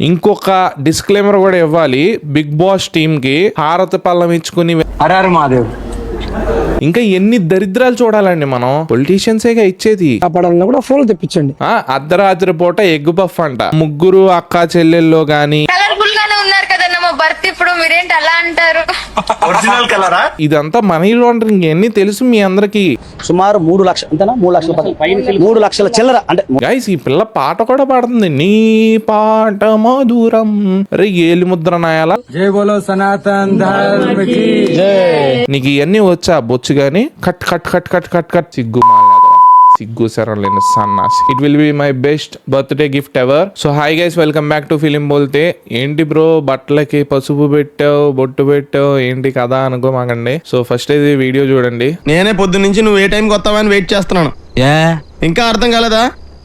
ఇంకొక డిస్క్లైమర్ కూడా ఇవ్వాలి. బిగ్ బాస్ టీమ్కి హారతి పళ్ళం ఇచ్చుకుని హర మహాదేవ్. ఇంకా ఎన్ని దరిద్రాలు చూడాలండి మనం. పొలిటీషియన్సేగా ఇచ్చేది. కాపాడాలన్నా కూడా ఫోన్లు తెప్పించండి. ఆ అర్ధరాత్రి పూట ఎగ్ పఫ్ అంట. ముగ్గురు అక్క చెల్లెల్లో గాని కలర్ఫుల్ గానే ఉన్నారు కదన్న మా భర్త ఇప్పుడు. మీరేంటి అలా అంటారు? ఒరిజినల్ కలరా ఇదంతా మనీ లాండరింగ్ ఎన్ని తెలుసు మీ అందరికి? సుమారు మూడు లక్షలు అంతేనా? మూడు లక్షల మూడు లక్షల చిల్లర అంటే గైస్ ఈ పిల్ల పాట కూడా పాడుతుంది. నీ పాట మధురం. రే ఏలి ముద్ర నాయాల? జై బోలో సనాతన్ నీకు ఇవన్నీ వచ్చా బొచ్చు గాని? Cut cut cut cut cut cut సిగ్గు మాలనాథ. సిగ్గు సరం లేని సన్నాస్ it will be my best birthday gift ever so hi guys welcome back to film బోల్తే ఏంటి బ్రో బట్టలకి పసుపు పెట్టావు బొట్టు పెట్టావు ఏంటి కదా అనుకోమాకండి. సో ఫస్ట్ ఇది వీడియో చూడండి. నేనే పొద్దు నుంచి నువ్వు ఏ టైంకి వస్తావని వెయిట్ చేస్తున్నాను. ఏ? ఇంకా అర్థం కాలేదా?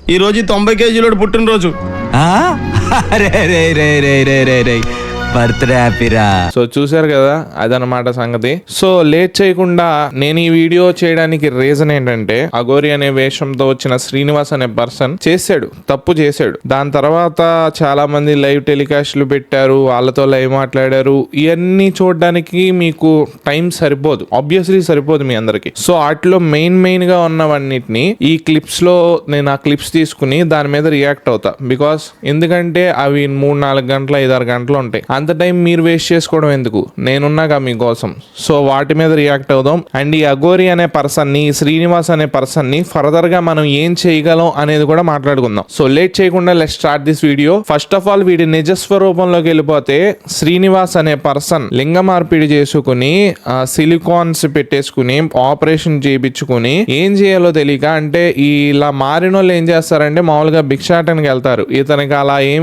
ఈ రోజు తొంభై కేజీలోడు పుట్టినరోజు. రే రే రే రే రే రే. బర్త్డే హ్యాపీరా సో చూసారు కదా అదనమాట సంగతి. సో లేట్ చేయకుండా నేను ఈ వీడియో చేయడానికి రీజన్ ఏంటంటే అగోరి అనే వేషంతో వచ్చిన శ్రీనివాస్ అనే పర్సన్ చేశాడు తప్పు చేశాడు. దాని తర్వాత చాలా మంది లైవ్ టెలికాస్ట్లు పెట్టారు వాళ్ళతో లైవ్ మాట్లాడారు. ఇవన్నీ చూడడానికి మీకు టైం సరిపోదు ఆబ్వియస్లీ సరిపోదు మీ అందరికి. సో వాటిలో మెయిన్ మెయిన్గా ఉన్నవన్నిటిని ఈ క్లిప్స్లో నేను ఆ క్లిప్స్ తీసుకుని దాని మీద రియాక్ట్ అవుతా. బికాస్ ఎందుకంటే అవి మూడు నాలుగు గంటలు ఐదారు గంటలు ఉంటాయి. అంత టైం మీరు వేస్ట్ చేసుకోవడం ఎందుకు? నేనున్నాగా మీకోసం సో వాటి మీద రియాక్ట్ అవుదాం. అండ్ ఈ అగోరి అనే పర్సన్ని శ్రీనివాస్ అనే పర్సన్ని ఫర్దర్గా మనం ఏం చేయగలం అనేది కూడా మాట్లాడుకుందాం. సో లేట్ చేయకుండా let start this video first of all వీడి నిజస్వరూపంలోకి వెళ్ళిపోతే శ్రీనివాస్ అనే పర్సన్ లింగ మార్పిడి చేసుకుని సిలికాన్స్ పెట్టేసుకుని ఆపరేషన్ చేయించుకుని ఏం చేయాలో తెలియక అంటే ఇలా మారిన వాళ్ళు ఏం చేస్తారంటే మామూలుగా భిక్షాటనకి వెళ్తారు. ఇతనికి అలా ఏం